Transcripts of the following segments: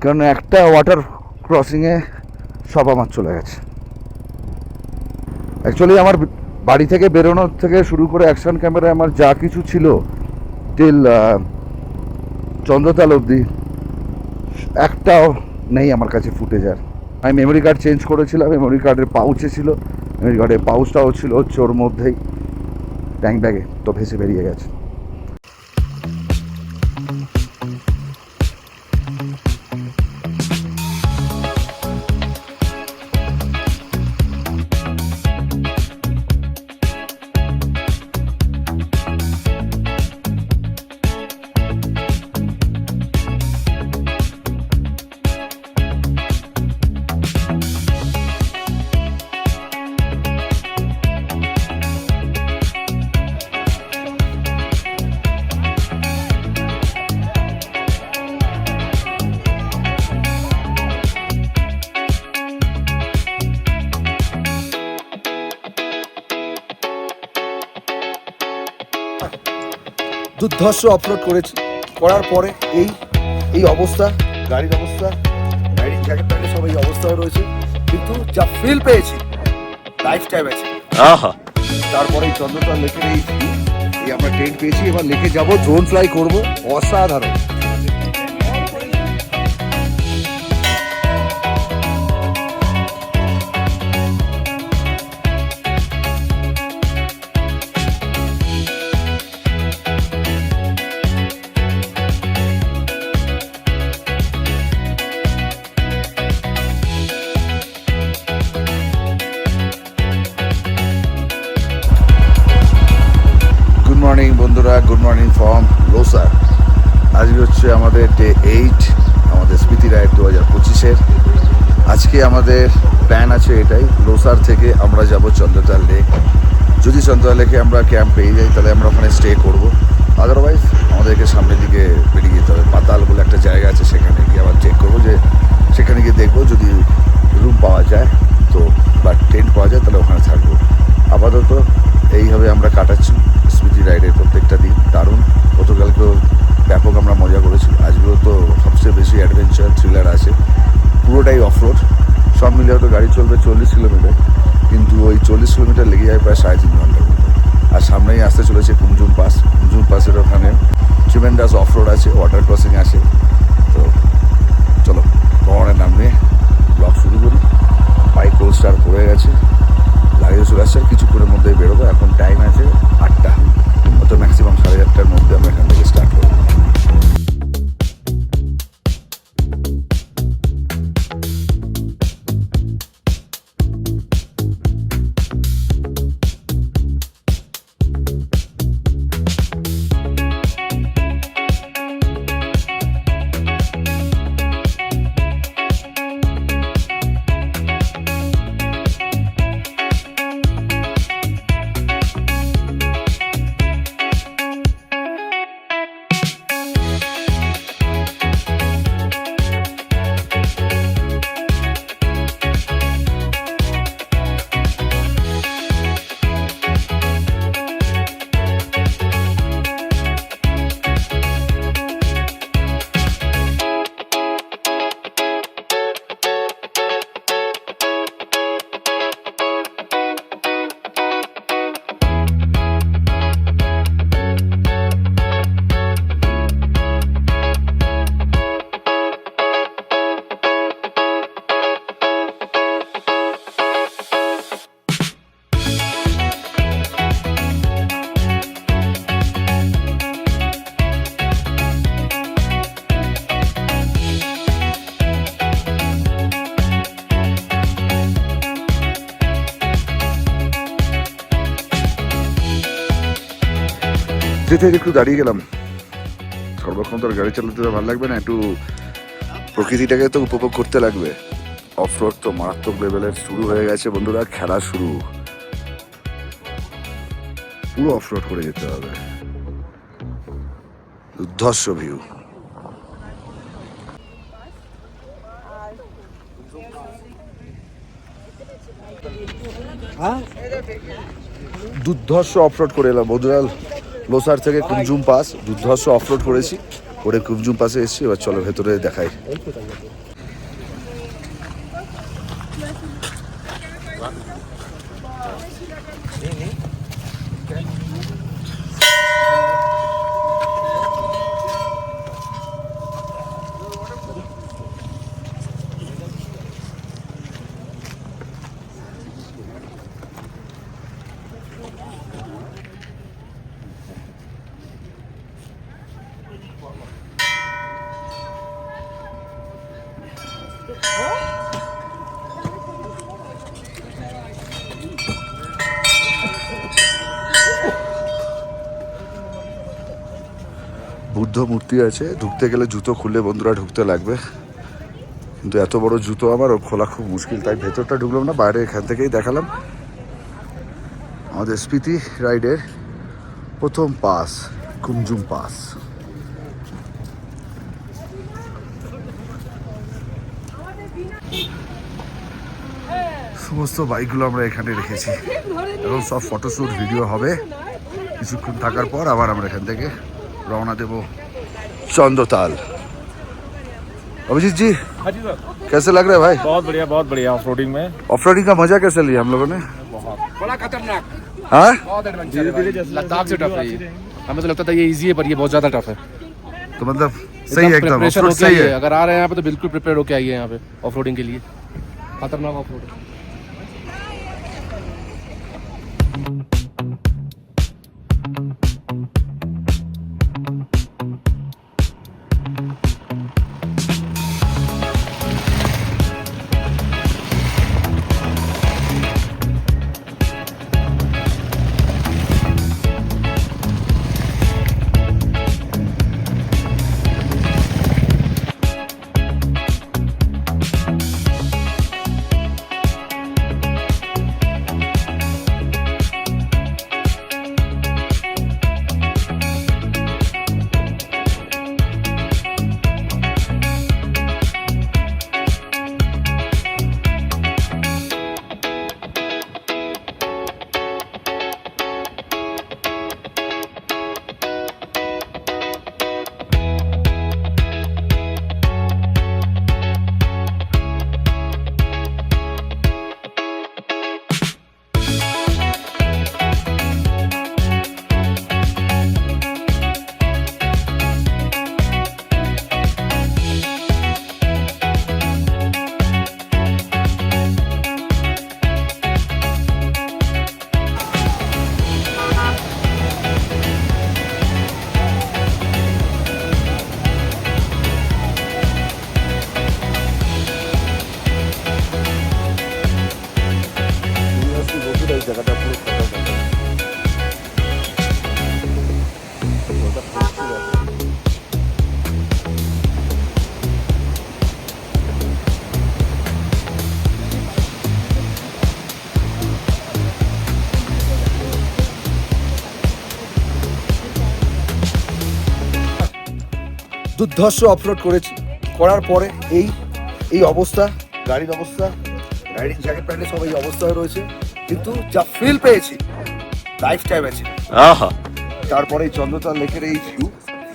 কারণ একটা ওয়াটার ক্রসিংয়ে সব আমার চলে গেছে। অ্যাকচুয়ালি আমার বাড়ি থেকে বেরোনোর থেকে শুরু করে অ্যাকশন ক্যামেরায় আমার যা কিছু ছিল টিল চন্দ্রতাল অবধি, একটাও নেই আমার কাছে ফুটেজ আর। আমি মেমোরি কার্ড চেঞ্জ করেছিলাম মেমোরি কার্ডের পাউচে ছিল মেমোরি কার্ডের পাউচটাও ছিল হচ্ছে ওর মধ্যেই। ট্যাঙ্ক ব্যাগে তো ভেসে বেরিয়ে গেছে। দুর্ধর্ষ অফরোড করেছি। করার পরে এই এই অবস্থা গাড়ির অবস্থা গাড়ির জ্যাকেট প্যান্টে সব এই অবস্থাও রয়েছে। কিন্তু যা ফিল পেয়েছি লাইফ টাইম আছে। আহা। তারপরে এই চন্দ্রটা লেকের এই এই আমরা টেন্ট পেয়েছি। এবার লেকে যাব ড্রোন ফ্লাই করব। অসাধারণ। আমাদের প্ল্যান আছে এটাই। লোসার থেকে আমরা যাব চন্দ্রতাল লেক যদি চন্দ্রতাল লেকে আমরা ক্যাম্প পেয়ে যাই, তাহলে আমরা ওখানে স্টে করব। আদারওয়াইজ আমাদেরকে সামনের দিকে বেরিয়ে যেতে হবে। পাতাল বলে একটা জায়গা আছে, সেখানে গিয়ে আবার চেক করব যে সেখানে গিয়ে দেখব যদি রুম পাওয়া যায় তো, বা টেন্ট পাওয়া যায়, তাহলে ওখানে থাকব। আপাতত এইভাবে আমরা কাটাচ্ছি। স্মৃতি রাইডের প্রত্যেকটা দিন দারুণ। গতকালকেও ব্যাপক আমরা মজা করেছি। আজকেও তো সবচেয়ে বেশি অ্যাডভেঞ্চার থ্রিলার আছে। পুরোটাই অফরোড সব মিলে হয়তো গাড়ি চলবে চল্লিশ কিলোমিটার, কিন্তু ওই চল্লিশ কিলোমিটার লেগে যায় প্রায় সাড়ে তিন ঘণ্টা। আর সামনেই আসতে চলেছে কুমজুম পাস। কুমজুম পাসের ওখানে ট্রিমেন্ডাস অফরোড আছে ওয়াটার ক্রসিং আছে। তো চলো ভ্রমণের নাম নিয়ে ব্লগ শুরু করি। বাইক কোল স্টার পড়ে গেছে। লাগিয়ে চলে আসছে কিছুক্ষণের মধ্যেই বেরোবো। এখন টাইম আছে আটটা। অত ম্যাক্সিমাম সাড়ে আটটার মধ্যে যেতে একটু দাঁড়িয়ে গেলাম। সর্বক্ষণ তো আর গাড়ি চালাতে ভালো লাগবে না, একটু প্রকৃতিটাকে তো উপভোগ করতে লাগবে। অফ রোড তো মারাত্মক লেভেলের শুরু হয়ে গেছে বন্ধুরা, খেলা শুরু। পুরো অফরোড করে যেতে হবে। দুর্ধর্ষ ভিউ দুর্ধর্ষ অফ রোড করে এলাম বন্ধুরা। লোসার থেকে কুমজুম পাস যুদ্ধস্ব অফলোড করেছি। করে কুমজুম পাসে এসেছি, এবার চলো ভেতরে দেখাই। বুদ্ধ মূর্তি আছে। ঢুকতে গেলে জুতো খুললে বন্ধুরা ঢুকতে লাগবে। কিন্তু এত বড় জুতো আমার খোলা খুব মুশকিল তাই ভেতরটা ঢুকলাম না বাইরে এখান থেকেই দেখালাম। আমাদের স্পিতি রাইডের প্রথম পাস কুমজুম পাস। সমস্ত বাইকগুলো আমরা এখানে রেখেছি। এবং সব ফটোশ্যুট ভিডিও হবে। কিছুক্ষণ থাকার পর আবার আমরা এখান থেকে রওনা দেব चंदोताल अभिजीत जी हाँ जी सर कैसे लग रहा है भाई बहुत बढ़िया बहुत बढ़िया ऑफ रोडिंग में ऑफ का मजा कैसे लिया हम लोगों ने बड़ा खतरनाक हाँ बहुत एडवेंचर लद्दाख से टफ है ये हमें तो लगता था ये इजी है पर ये बहुत ज्यादा टफ है तो मतलब सही है एकदम प्रिपरेशन ऑफ होके सही आइए है अगर आ रहे हैं यहाँ पे तो बिल्कुल प्रिपेयर होके आइए यहाँ पे ऑफ रोडिंग के लिए खतरनाक ऑफ रोडिंग দুর্ধর্ষ অফরোড করেছি। করার পরে এই এই অবস্থা গাড়ির অবস্থা রাইডিং জ্যাকেট প্যান্টে সব এই অবস্থায় রয়েছে। কিন্তু যা ফিল পেয়েছি লাইফ টাইম আছে তারপরে এই চন্দ্রতাল লেকের এই ভিউ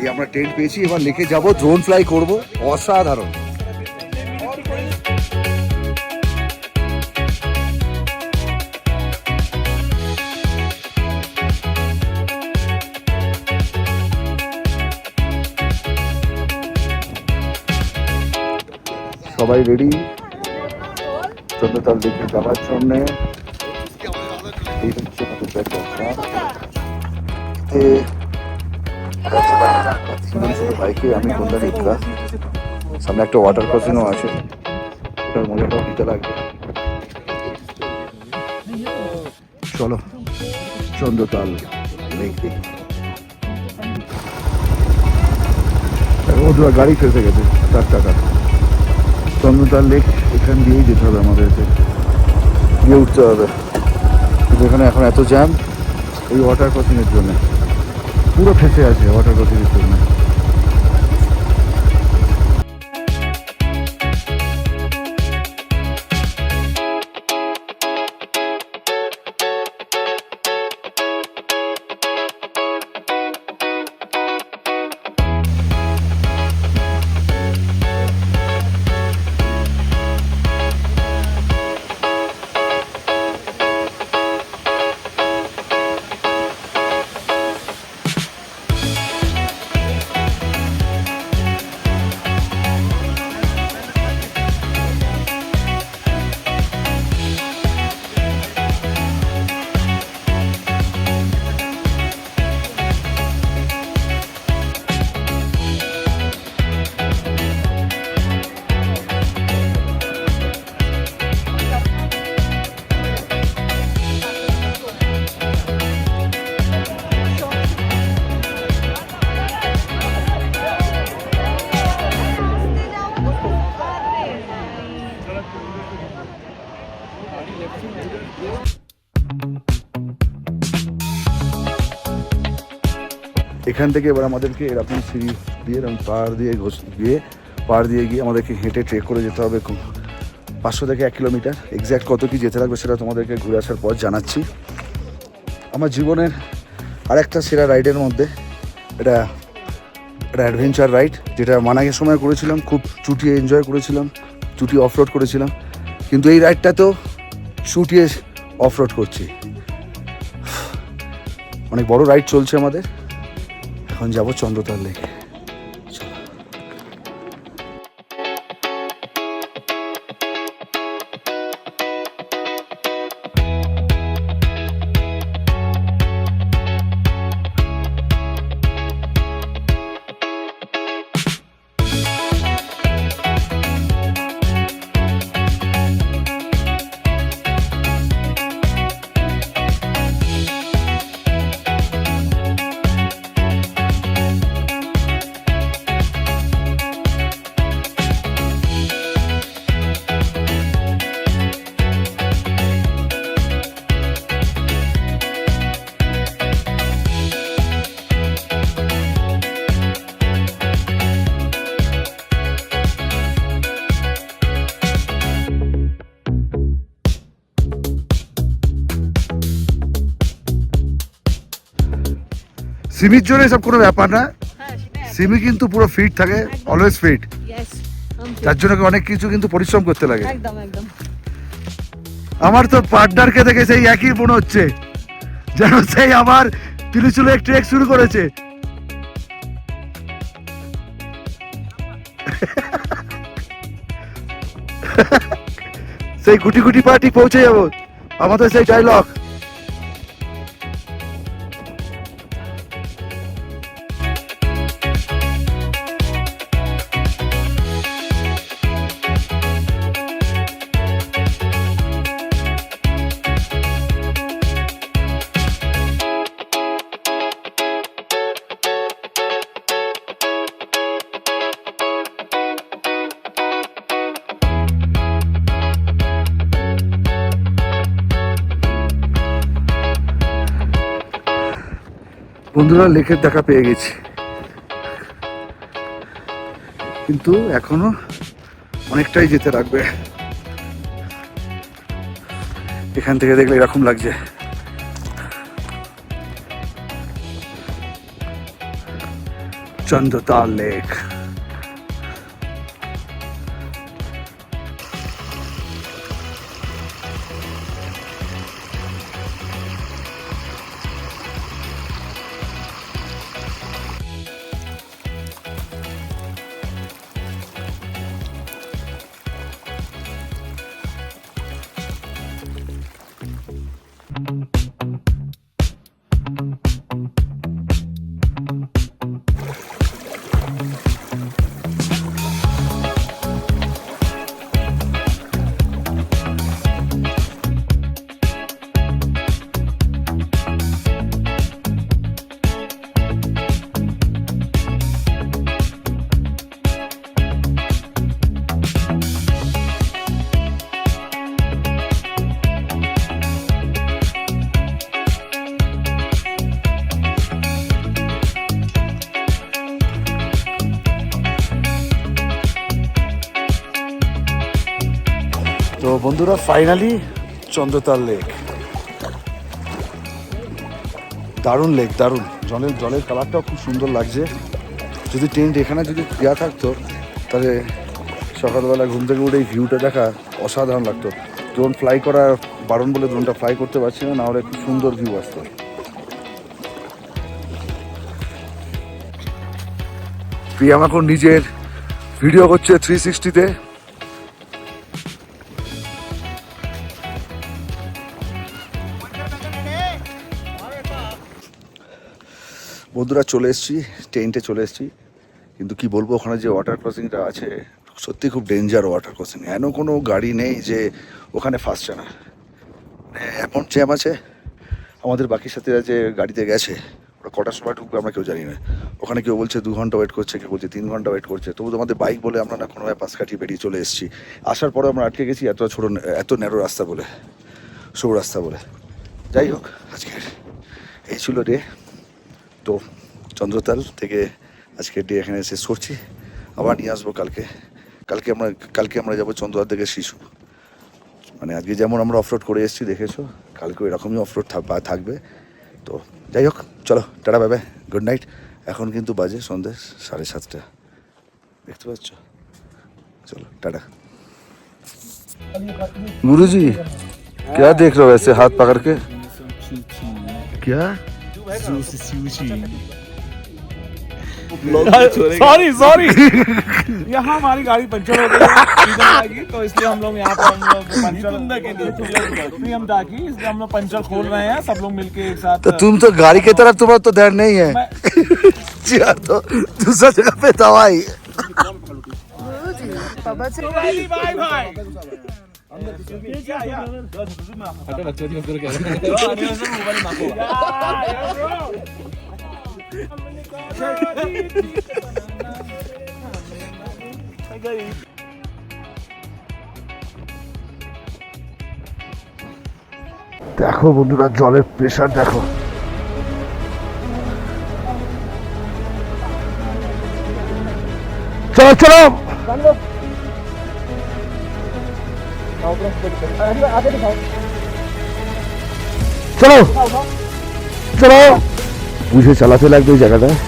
এই আমরা টেন্ট পেয়েছি। এবার লেকে যাব ড্রোন ফ্লাই করব। অসাধারণ। সবাই রেডি চন্দ্রতাল লেকে যাওয়ার জন্য এই বাইকে আমি কোনটা নিচ্ছা সামনে একটা ওয়াটার ক্রসিংও আছে। ওটার মজাটাও নিতে লাগবে। চলো, চন্দ্রতাল দেখি। ওদের গাড়ি ফেসে গেছে। চার টাকা চন্দ্রতাল লেক, এখান দিয়েই যেতে হবে আমাদেরকে গিয়ে উঠতে হবে। যেখানে এখন এত জ্যাম, এই ওয়াটার ক্রসিংয়ের জন্য। পুরো ফেসে আছে ওয়াটার ক্রসিংয়ের জন্য। এখান থেকে এবার আমাদেরকে এরকম সিঁড়ি দিয়ে এরকম পাহাড় দিয়ে ঘোষ দিয়ে পাহাড় দিয়ে গিয়ে আমাদেরকে হেঁটে ট্রেক করে যেতে হবে পাঁচশো থেকে এক কিলোমিটার। এক্স্যাক্ট কত কি যেতে লাগবে সেটা তোমাদেরকে ঘুরে আসার পর জানাচ্ছি। আমার জীবনের আরেকটা সেরা রাইডের মধ্যে এটা একটা অ্যাডভেঞ্চার রাইড যেটা মানাগের সময় করেছিলাম, খুব চুটিয়ে এনজয় করেছিলাম চুটিয়ে অফ রোড করেছিলাম। কিন্তু এই রাইডটাতেও চুটিয়ে অফ রোড করছি। অনেক বড় রাইড চলছে আমাদের। এখন যাব চন্দ্রতার লেকে সিমির জন্য এসব কোনো ব্যাপার না। হ্যাঁ সিমি কিন্তু পুরো ফিট থাকে অলওয়েজ ফিট তার জন্য অনেক কিছু কিন্তু পরিশ্রম করতে লাগে। আমার তো পার্টনারকে দেখে সেই একই মনে হচ্ছে যেন সেই আমার পিলুচুলো এক ট্রেক শুরু করেছে। সেই গুটি গুটি পার্টি পৌঁছে যাব। আমাদের সেই ডায়লগ বন্ধুরা লেকের দেখা পেয়ে গেছি। কিন্তু এখনও অনেকটাই যেতে লাগবে। এখান থেকে দেখলে এরকম লাগছে। চন্দ্রতাল লেক। বন্ধুরা ফাইনালি চন্দ্রতাল লেক দারুণ লেক দারুণ। জলের জলের কালারটাও খুব সুন্দর লাগছে। যদি টেন্ট এখানে যদি দেওয়া থাকতো, তাহলে সকালবেলা ঘুম থেকে উঠে এই ভিউটা দেখা অসাধারণ লাগতো। ড্রোন ফ্লাই করা বারণ বলে ড্রোনটা ফ্লাই করতে পারছি না, নাহলে খুব সুন্দর ভিউ আসতো। প্রিয়াম এখন নিজের ভিডিও করছে থ্রি সিক্সটিতে বন্ধুরা চলে এসেছি টেন্টে চলে এসেছি। কিন্তু কি বলব, ওখানে যে ওয়াটার ক্রসিংটা আছে, সত্যি খুব ডেঞ্জার ওয়াটার ক্রসিং এন কোনো গাড়ি নেই যে ওখানে ফাঁসছে না মানে এমন জ্যাম আছে, আমাদের বাকি সাথীরা যে গাড়িতে গেছে, ওরা কটার সময় ঢুকবে আমরা কেউ জানি না। ওখানে কেউ বলছে দু ঘণ্টা ওয়েট করছে, কেউ বলছে তিন ঘণ্টা ওয়েট করছে। তবু তো আমাদের বাইক বলে আমরা না কোনো পাশ কাটিয়ে বেরিয়ে চলে এসেছি। আসার পরে আমরা আটকে গেছি এত ছোট, এত ন্যারো রাস্তা বলে, সরু সৌরাস্তা বলে। যাই হোক, আজকের এই ছিল ডে তো চন্দ্রতাল থেকে আজকের ডে এখানে শেষ করছি আবার নিয়ে আসবো কালকে কালকে আমরা কালকে আমরা যাবো চন্দ্রতাল থেকে শিশু মানে আজকে যেমন আমরা অফরোড করে এসেছি দেখেছো কালকেও এরকমই অফরোড থাকবে তো যাই হোক চলো টাটা বাই গুড নাইট এখন কিন্তু বাজে সন্ধ্যে সাড়ে সাতটা দেখতে পাচ্ছ चलो टाटा गुरु जी क्या देख रहे हो ऐसे हाथ पकड़ के क्या सॉरी सॉरी यहाँ हमारी गाड़ी पंचर हो गई है। तो इसलिए हम लोग यहाँ पर हम लोग पंचर के लिए। दागी इसलिए हम लोग पंचर खोल रहे हैं सब लोग मिलके एक साथ तो तुम तो गाड़ी की तरफ़ तुम्हारा तो ध्यान नहीं है। मैं तो दूसरा जगह पे दवाई। Bye bye Hata maksudi mazuri kwa দেখো বন্ধুরা জলের প্রেশার দেখো চলো চলো চলো। চলো। বুঝে চালাতে লাগবে এই জায়গাটা।